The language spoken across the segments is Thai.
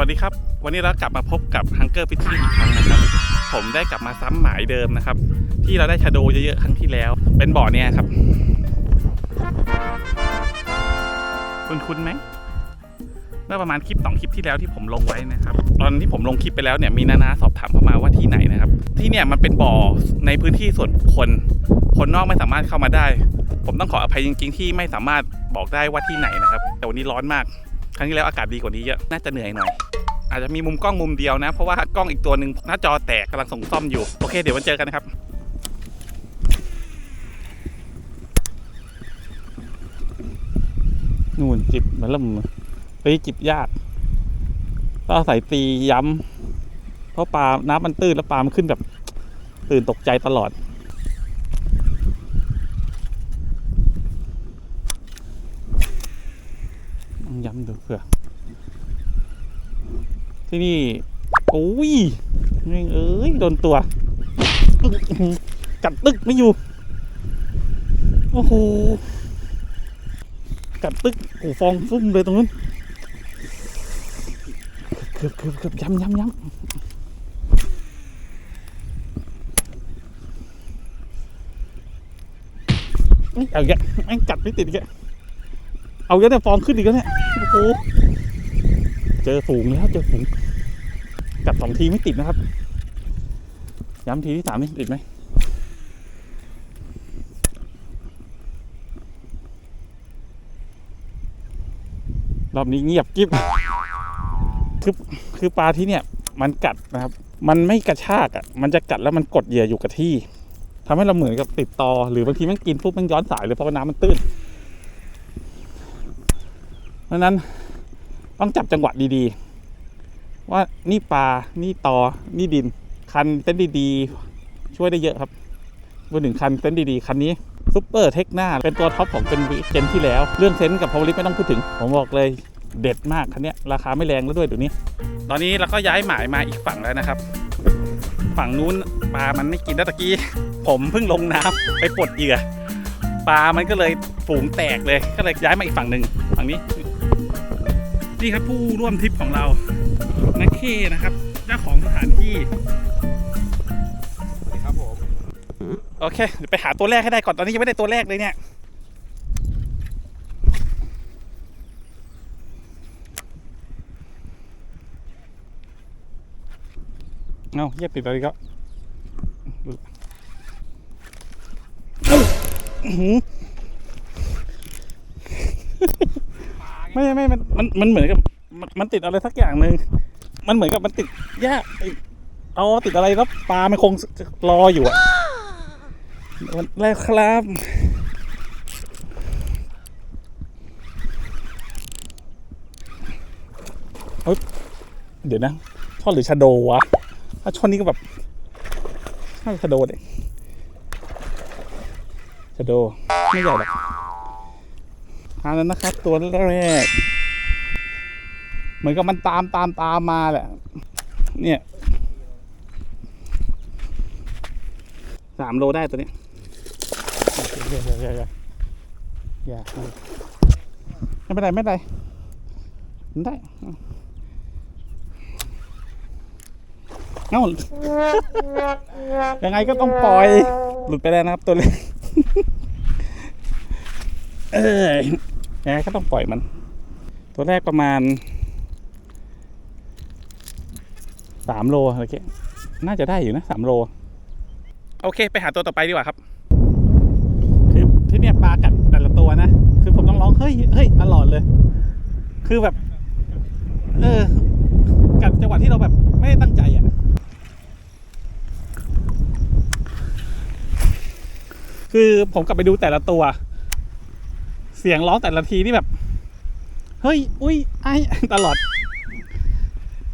วัสดีครับ วันนี้เรากลับมาพบกับ Hunger Fishing อีกครั้งนะครับ ผมได้กลับมาซ้ำหมายเดิมนะครับ ที่เราได้ชาโดเยอะๆครั้งที่แล้ว เป็นบ่อเนี่ยครับ คุณคุณไหมเมื่อประมาณคลิปสองคลิปที่แล้วที่ผมลงไว้นะครับ ตอนที่ผมลงคลิปไปแล้วเนี่ยมีนานาสอบถามเข้ามาว่าที่ไหนนะครับ ที่เนี่ยมันเป็นบ่อในพื้นที่ส่วนบุคคล คนนอกไม่สามารถเข้ามาได้ ผมต้องขออภัยจริง ๆ ที่ไม่สามารถบอกได้ว่าที่ไหนนะครับ แต่วันนี้ร้อนมาก ครั้งที่แล้วอากาศดีกว่านี้เยอะ น่าจะเหนื่อยหน่อย อาจจะมีมุมกล้องมุมเดียวนะ เพราะว่ากล้องอีกตัวหนึ่งหน้าจอแตกกำลังส่งซ่อมอยู่ โอเค เดี๋ยวมันเจอกันนะครับนู่นจิบมันเริ่มไปจิบยากต้องอาศัยตีย้ำเพราะปลาน้ำมันตื้นแล้วปลามันขึ้นแบบตื่นตกใจตลอด ลองย้ำดูเผื่อ ที่นี่โอ้ยแม่เอ้ยโดนตัว กัดตึกไม่อยู่ โอ้โห กัดตึกโอ้ฟองฟุ้มเลยตรงนู้นเกือบเกือบเกือบย้ำย้ำย้ำเอาอีกแล้วแม่งกัดไม่ติดอีกเอาอีกแล้วเนี่ยฟองขึ้นอีกแล้วเนี่ย โหเจอฝูงแล้วเจอฝูงกัดสองทีไม่ติดนะครับ ย้ำทีที่สามนี่ติดไหมรอบนี้เงียบกิ๊บคือคือปลาที่เนี่ยมันกัดนะครับ มันไม่กระชากอะ มันจะกัดแล้วมันกดเหยื่ออยู่กับที่ทำให้เราเหมือนกับติดตอ หรือบางทีมันกินปุ๊บมันย้อนสายเลยเพราะว่าน้ำมันตื้น เพราะนั้นต้องจับจังหวะดีๆ ว่านี่ปลา นี่ตอ นี่ดิน คันเส้นดีๆ ช่วยได้เยอะครับรวมถึงคันเส้นดีๆ คันนี้ซุปเปอร์เทคหน้าเป็นตัวท็อปของเป็นเจนที่แล้ว เรื่องเซนส์กับพาวลิฟไม่ต้องพูดถึง ผมบอกเลยเด็ดมากคันนี้ราคาไม่แรงแล้วด้วยเดี๋ยวนี้ ตอนนี้เราก็ย้ายหมายมาอีกฝั่งแล้วนะครับ ฝั่งนู้นปลามันไม่กินแล้วตะกี้ ผมเพิ่งลงน้ำไปปลดเหยื่อปลามันก็เลยฝูงแตกเลยก็เลยย้ายมาอีกฝั่งหนึ่งฝั่งนี้ นี่ครับผู้ร่วมทริปของเรานักเคนะครับ เจ้าของสถานที่ครับผมโอเคเดี๋ยวไปหาตัวแรกให้ได้ก่อนตอนนี้ยังไม่ได้ตัวแรกเลยเนี่ยเอาเยียบติดอะไรก็อ ไม่ไม่มันมันมันเหมือนกับมันมันติดอะไรสักอย่างหนึ่งมันเหมือนกับมันติดหญ้าไอ้เอาติดอะไรแล้วปลามันคงรออยู่อะวันแรกครับเฮ้ยเดี๋ยวนะช่อนหรือชาโดวะ ถ้าช่อนนี้ก็แบบน่าจะชาโดเด็ชาโด ไม่ใหญ่หรอก อันนั้นนะครับ ตัวแรก เหมือนกับมันตามตามตามมาแหละ เนี่ยสามโลได้ตัวเนี้ยอย่าอย่าอย่าอย่าไม่เป็นไรไม่เป็นไรมันได้เอ้ายังไงก็ต้องปล่อย หลุดไปแล้วนะครับตัวเล็กเอ้ ยยังไงก็ต้องปล่อยมัน ตัวแรกประมาณสามโลอะไรเงี้ยน่าจะได้อยู่นะสามโล โอเค ไปหาตัวต่อไปดีกว่าครับ คือที่เนี่ยปลากัดแต่ละตัวนะ คือผมต้องร้องเฮ้ยเฮ้ยตลอดเลย คือแบบ เออ กัดจังหวะที่เราแบบไม่ได้ตั้งใจอะคือผมกลับไปดูแต่ละตัว เสียงร้องแต่ละทีนี่แบบ เฮ้ย อุ้ยไอตลอด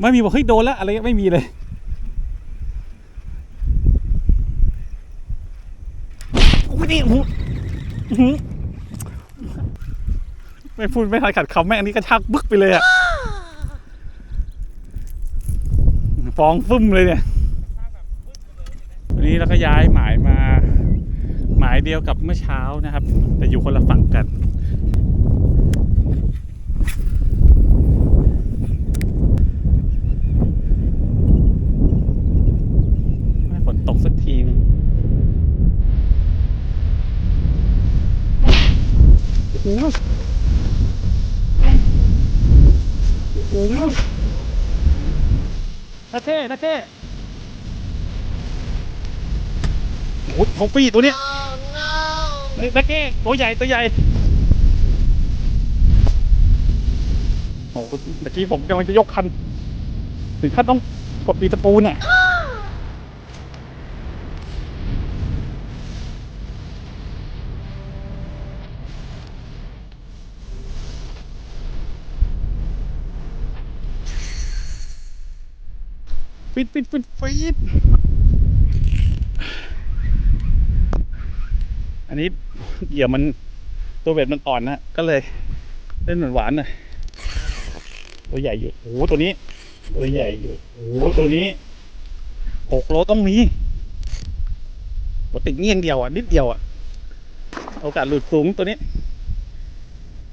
ไม่มีบอกเฮ้ยโดนแล้วอะไรไม่มีเลยอุ้ยนี่หอื้อหือไม่พูดไม่ทันขัดคำแม่งอันนี้กระชากบึกไปเลยอะฟองฟึ่มเลยเนี่ยวันนี้เราก็ย้ายหมายมา หมายเดียวกับเมื่อเช้านะครับ แต่อยู่คนละฝั่งกัน โอ้โหนาเท่นาเท่โอ้โหทองปีตัวเนี้ยเฮ้ยนาเท่ตัวใหญ่ตัวใหญ่โอ้โหเมื่อกี้ผมกำลังจะยกคันถึงขั้นต้องกดตีตะปูเนี่ย ฟิตฟิตฟิตฟิตอันนี้เหยื่อมันตัวเบ็ดมันอ่อนนะก็เลยเล่นเหมือนหวานหน่อยตัวใหญ่อยู่โอ้ตัวนี้ ตัวใหญ่อยู่โอ้ตัวนี้หกโลต้องมีปกติเงี้ยงเดียวอะนิดเดียวอะโอกาสหลุดสูงตัวนี้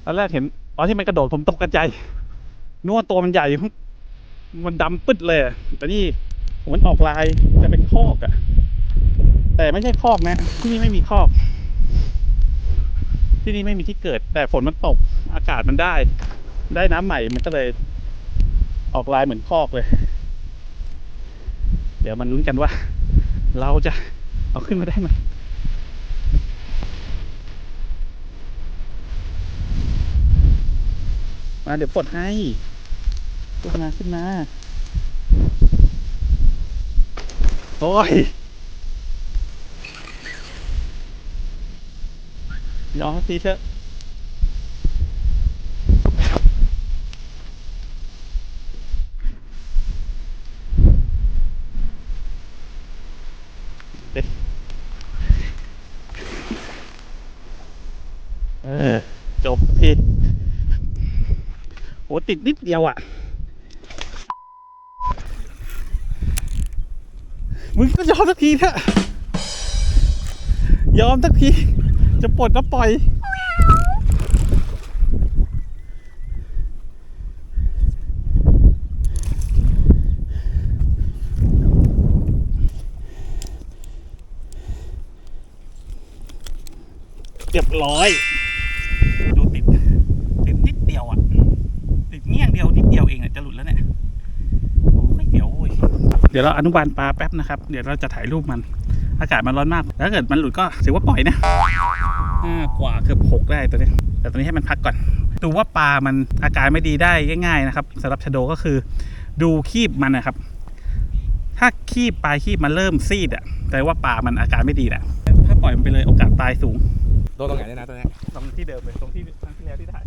ตอนแรกเห็นตอนที่มันกระโดดผมตกกระใจนึกว่าตัวมันใหญ่ มันดำปึ๊ดเลย แต่นี่มันออกลายจะเป็นคอกอะแต่ไม่ใช่คอกนะที่นี่ไม่มีคอก ที่นี่ไม่มีที่เกิด แต่ฝนมันตกอากาศมันได้ ได้น้ำใหม่มันก็เลย ออกลายเหมือนคอกเลย เดี๋ยวมันลุ้นกันว่า เราจะเอาขึ้นมาได้ไหมมาเดี๋ยวปลดให้ ขึ้นมาขึ้นมา โอ้ย ยอมทีเถอะเด็ดเออ จบทีโหติดนิดเดียวอะ มึงก็ยอมสักทีเถอะยอมสักที จะปลดแล้วปล่อย เรียบร้อย ดูติด ติดนิดเดียวอะ ติดเงี้ยงเดียวนิดเดียวเองอะ จะหลุดแล้วเนี่ย โอ้ยเดี๋ยวโอ้ย เดี๋ยวเราอนุบาลปลาแป๊บนะครับ เดี๋ยวเราจะถ่ายรูปมัน อากาศมันร้อนมากแล้วถ้าเกิดมันหลุดก็ถือว่าปล่อยนะห้ากว่าเกือบหกได้ตัวนี้ แต่ตัวนี้ให้มันพักก่อน ดูว่าปลามันอาการไม่ดีได้ง่าย ๆ นะครับสำหรับชะโดก็คือ ดูคีบมันนะครับ ถ้าคีบปลายคีบมันเริ่มซีดอะแปลว่าปลามันอาการไม่ดีแหละถ้าปล่อยมันไปเลยโอกาสตายสูง โดนตรงไหนเนี่ยนะตัวเนี้ยตรงที่เดิมเลยตรงที่ครั้งที่แล้วที่ถ่าย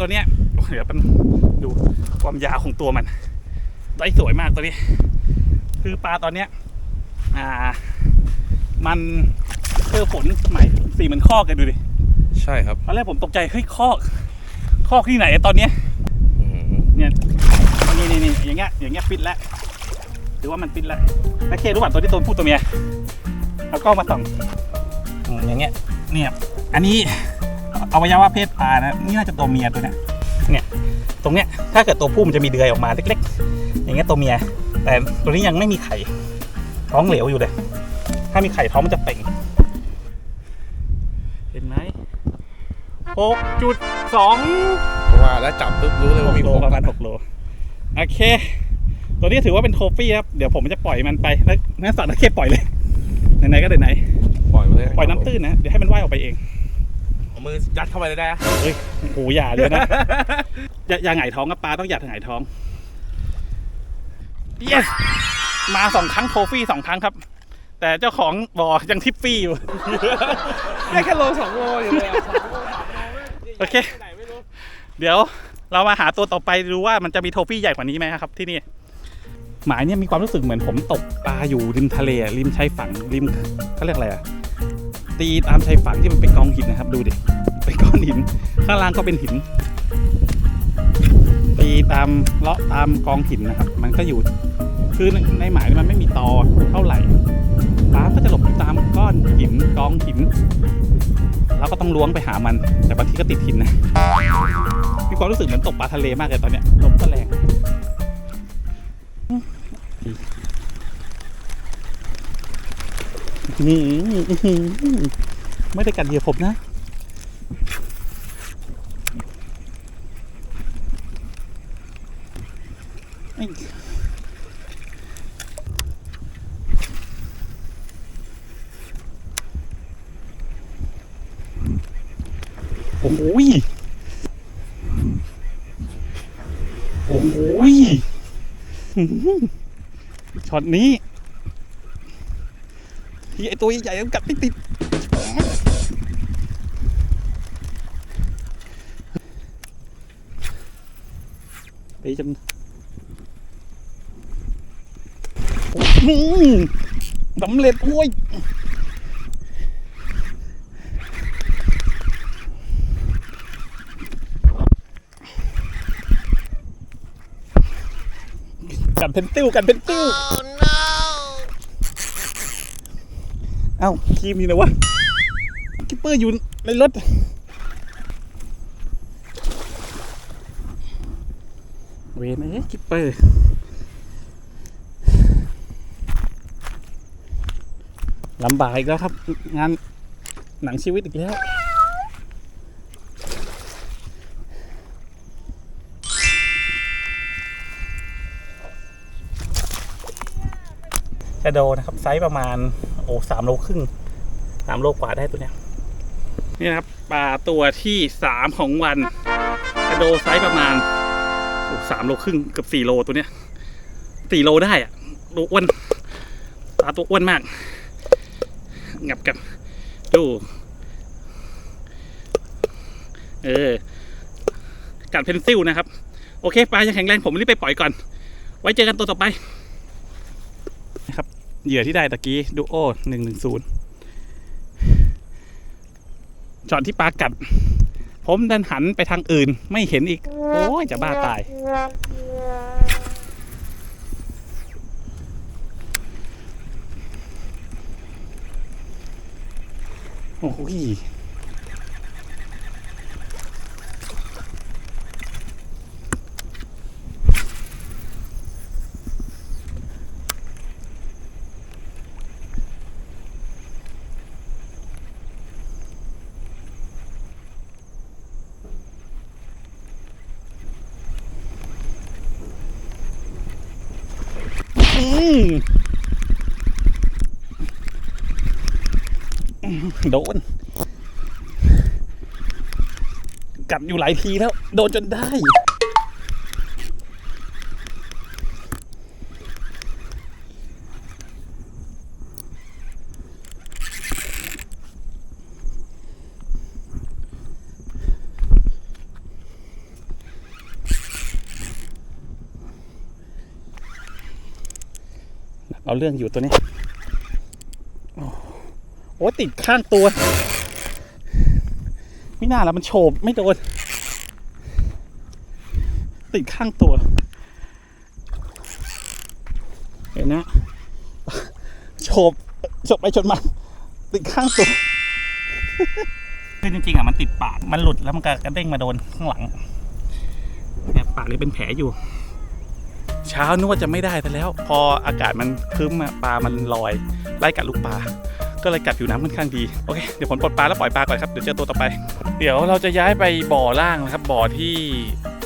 ตัวเนี้ยโอ้โหเดี๋ยวมันดูความยาวของตัวมันได้สวยมากตัวนี้ คือปลาตอนเนี้ยอ่า มันเจอฝนใหม่สีเหมือนคอกกันดูดิใช่ครับตอนแรกผมตกใจเฮ้ยคอก คอกที่ไหนอะตอนเนี้ยอืมเนี่ยนี่นี่นี่อย่างเงี้ยอย่างเงี้ยฟิตแล้วหรือว่ามันฟิตแล้วโอเครู้ป่ะตัวที่ตัวผู้ตัวเมียเอากล้องมาส่องอืมอย่างเงี้ยเนี่ยอันนี้ อวัยวะเพศปลานะนี่น่าจะตัวเมียตัวเนี้ยเนี่ยตรงเนี้ยถ้าเกิดตัวผู้มันจะมีเดือยออกมาเล็กๆ อย่างเงี้ยตัวเมีย แต่ตัวนี้ยังไม่มีไข่ท้องเหลวอยู่เลย ถ้ามีไข่ท้องมันจะเป่ง เห็นไหมหกจุดสองเพราะว่าแล้วจับปุ๊บรู้เลยหว่ากมีโลหกประมาณหกโลโอเค ตัวนี้ถือว่าเป็นโทฟี่ครับ เดี๋ยวผมจะปล่อยมันไปแล้วงั้นสัตว์ตะเคปล่อยเลยไหนๆก็ไหนปล่อยไปเลยๆปล่อยน้ำตื้นนะ เดี๋ยวให้มันว่ายออกไปเอง เอามือยัดเข้าไปเลยได้อะเฮ้ยโอ้โหอย่าเลยนะอย่าอย่าหงายท้องกับปลาต้องอย่าหงายท้อง yes มาสองครั้งโทฟี่สองครั้งครับ แต่เจ้าของบอยังทิปฟี่อยู่ ได้แค่โลสองโลอยู่เลยอะโอเคเดี๋ยวเรามาหาตัวต่อไปดูว่ามันจะมีโทฟี่ใหญ่กว่านี้ไหมครับที่นี่ หมายเนี่ยมีความรู้สึกเหมือนผมตกปลาอยู่ริมทะเลอะริมชายฝั่งริมเขาเรียกอะไรอะ ตีตามชายฝั่งที่มันเป็นกองหินนะครับ ดูดิเป็นก้อนหิน ข้างล่างก็เป็นหิน ตีตามเลาะตามกองหินนะครับ มันก็อยู่คือในหมายมันไม่มีตอเท่าไหร่ปลาก็จะหลบอยู่ตามก้อนหินกองหินก็ต้องล้วงไปหามัน แต่บางทีก็ติดหินนะมีความรู้สึกเหมือนตกปลาทะเลมากเลยตอนเนี้ยลมก็แรง นี่ไม่ได้กัดเหยียบผมนะโอ้โหยโอ้โหยอื้อหือช็อตนี้ ที่ไอตัวใหญ่ๆมันกัดไม่ติดไปจนอื้อหือสำเร็จโว้ยกันเป็นติ้วกันเป็นติ้ว เอ้าครีมนี่นะวะคิปเปอร์อยู่ในรถเวนเอ้คิปเปอร์ลำบากอีกแล้วครับ งานหนังชีวิตอีกแล้ว กระโดนะครับไซส์ประมาณโอ้สามโลครึ่งสามโลกว่าได้ตัวเนี้ยนี่นะครับปลาตัวที่สามของวันกระโดไซส์ประมาณโอ้สามโลครึ่งเกือบสี่โลตัวเนี้ยสี่โลได้อะตัวอ้วนปลาตัวอ้วนมาก งับกับดูเออกัดเพนซิลนะครับ โอเคปลายังแข็งแรงผมรีบไปปล่อยก่อน ไว้เจอกันตัวต่อไป เหยื่อที่ได้ตะกี้ดูโอหนึ่งหนึ่งศูนย์ช็อตที่ปลากัด ผมดันหันไปทางอื่น ไม่เห็นอีก โอ้ยจะบ้าตาย โอ้ยอืม โดน กัดอยู่หลายทีแล้ว โดนจนได้ เอาเรื่องอยู่ตัวนี้ โอ้โหติดข้างตัว ไม่น่าแล้วมันโฉบไม่โดน ติดข้างตัว เห็นนะโฉบโฉบไปชนมา ติดข้างตัวคือจริงๆอะมันติดปาก มันหลุดแล้วมันก็กระเด้งมาโดนข้างหลังเนี่ยปากเลยเป็นแผลอยู่ เช้านึกว่าจะไม่ได้แต่แล้ว พออากาศมันครึ้มปลามันลอยไล่กัดลูกปลาก็เลยกัดผิวน้ำค่อนข้างดีโอเคเดี๋ยวผมปลดปลาแล้วปล่อยปลาก่อนครับเดี๋ยวเจอตัวต่อไป เดี๋ยวเราจะย้ายไปบ่อล่างนะครับบ่อที่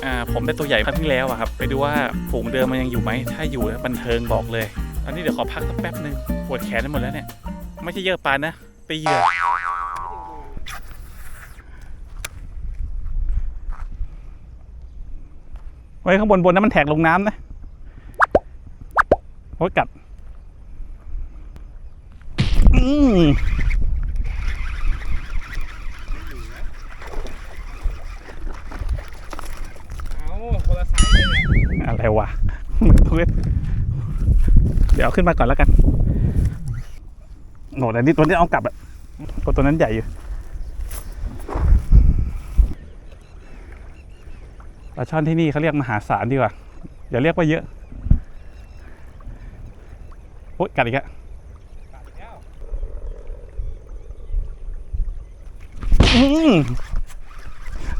อ่าผมได้ตัวใหญ่ครั้งที่แล้วอะครับ ไปดูว่าฝูงเดิมมันยังอยู่ไหมถ้าอยู่บันเทิงบอกเลยอันนี้เดี๋ยวขอพักสักแป๊บหนึ่งปวดแขนหมดแล้วเนี่ยไม่ใช่เยอะปลานะตีเหยื่อไว้ข้างบนบนนั้นมันแทกลงน้ำนะ โอ้ยกัดอืมเอาคนละไซส์เลยเนี่ยอะไรวะเหมือนเพื่อนเดี๋ยวเอาขึ้นมาก่อนแล้วกันโหนแต่นี่ตัวนี้เอากลับอะก็ตัวนั้นใหญ่อยู่ปลาช่อนที่นี่เขาเรียกมหาศาลดีกว่าอย่าเรียกว่าเยอะ โอ๊ยกัดอีกแล้วตัดแล้วออืม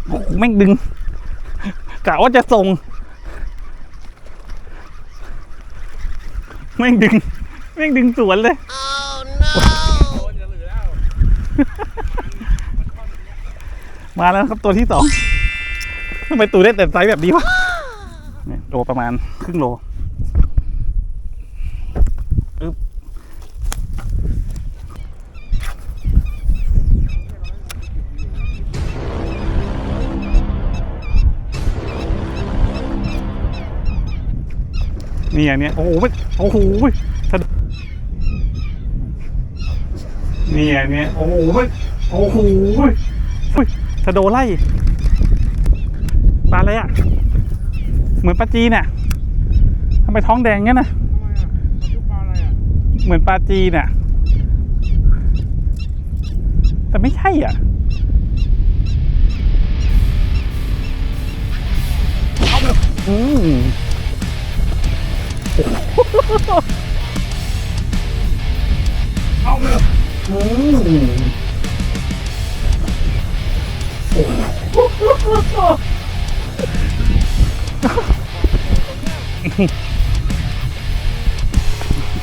โอ้โหแม่งดึงกะว่าจะส่งแม่งดึงแม่งดึงสวนเลยโดนจะเหลือแล้วมาแล้วครับตัวที่สองทำไมตูได้แต่ไซส์แบบนี้วะเนี่ยโลประมาณครึ่งโล นี่อันเนี้ยโอ้โหโอ้โหสะดุนี่อันเนี้ยโอ้โหโอ้โหเฮ้ยสะโดไล่ปลาอะไรอะ เหมือนปลาจีนอะทำไมท้องแดงงั้นน่ะทำไมอะมันชื่อปลาอะไรอะเหมือนปลาจีนอะ แต่ไม่ใช่อะอืม เอาเลยอืม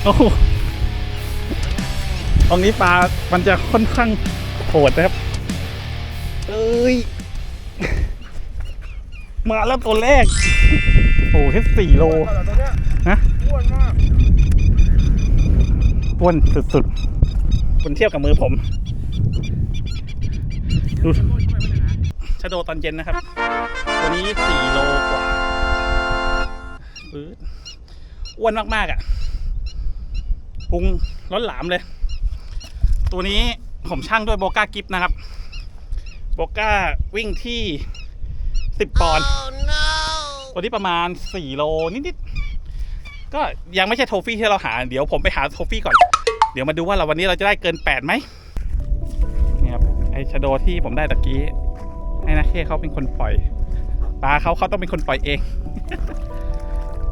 โอ้โหตรงนี้ปลา มันจะค่อนข้างโหดนะครับ เอ้ย มาแล้วตัวแรก โอ้โหแค่สี่โลแต่ตัวเนี้ย นะอ้วนมากอ้วนสุดๆคุณเทียบกับมือผมดูชะโดตอนเย็นนะครับตัวนี้สี่โลกว่าปื๊ดอ้วนมากๆอะพุงล้นหลามเลย ตัวนี้ผมช่างด้วยโบก้ากิฟนะครับ โบก้าวิ่งที่สิบปอนด์ตัวนี้ประมาณสี่โลนิดๆ ก็ยังไม่ใช่โทฟี่ที่เราหา เดี๋ยวผมไปหาโทฟี่ก่อน เดี๋ยวมาดูว่าเราวันนี้เราจะได้เกินแปดไหมนี่ครับไอชะโดที่ผมได้ตะกี้ให้นะเคเขาเป็นคนปล่อยปลาเขาเขาต้องเป็นคนปล่อยเอง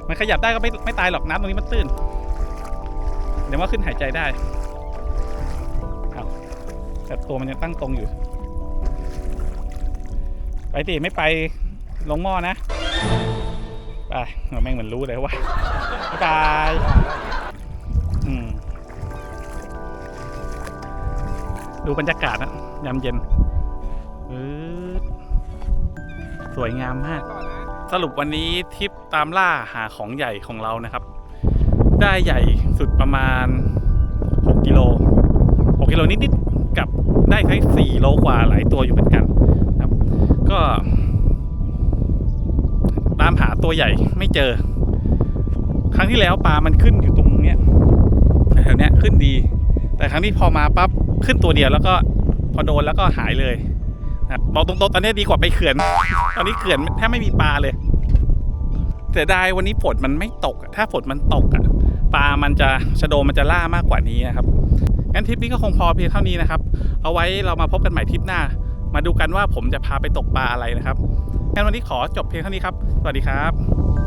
มันขยับได้ก็ไม่ไม่ตายหรอกน้ำตรงนี้มันตื้น เดี๋ยวว่าขึ้นหายใจได้แต่ตัวมันยังตั้งตรงอยู่ ไปสิไม่ไปลงหม้อนะ ไปเราแม่งเหมือนรู้เลยว่า บ๊ายบายอืมดูบรรยากาศนะยามเย็นสวยงามมาก สรุปวันนี้ทริปตามล่าหาของใหญ่ของเรานะครับ ได้ใหญ่สุดประมาณ 6 กิโล 6 กิโลนิดๆกับได้แค่4โลกว่าหลายตัวอยู่เหมือนกันครับ ก็ ตามหาตัวใหญ่ไม่เจอ ครั้งที่แล้วปลามันขึ้นอยู่ตรงเนี้ยแถวเนี้ยขึ้นดี แต่ครั้งที่พอมาปั๊บขึ้นตัวเดียวแล้วก็พอโดนแล้วก็หายเลยนะบอกตรงๆตอนนี้ดีกว่าไปเขื่อน ตอนนี้เขื่อนแทบไม่มีปลาเลยเสียดายวันนี้ฝนมันไม่ตก ถ้าฝนมันตกอะปลามันจะชะโดมันจะล่ามากกว่านี้นะครับงั้นทริปนี้ก็คงพอเพียงเท่านี้นะครับ เอาไว้เรามาพบกันใหม่ทริปหน้า มาดูกันว่าผมจะพาไปตกปลาอะไรนะครับงั้นวันนี้ขอจบเพียงเท่านี้ครับ สวัสดีครับ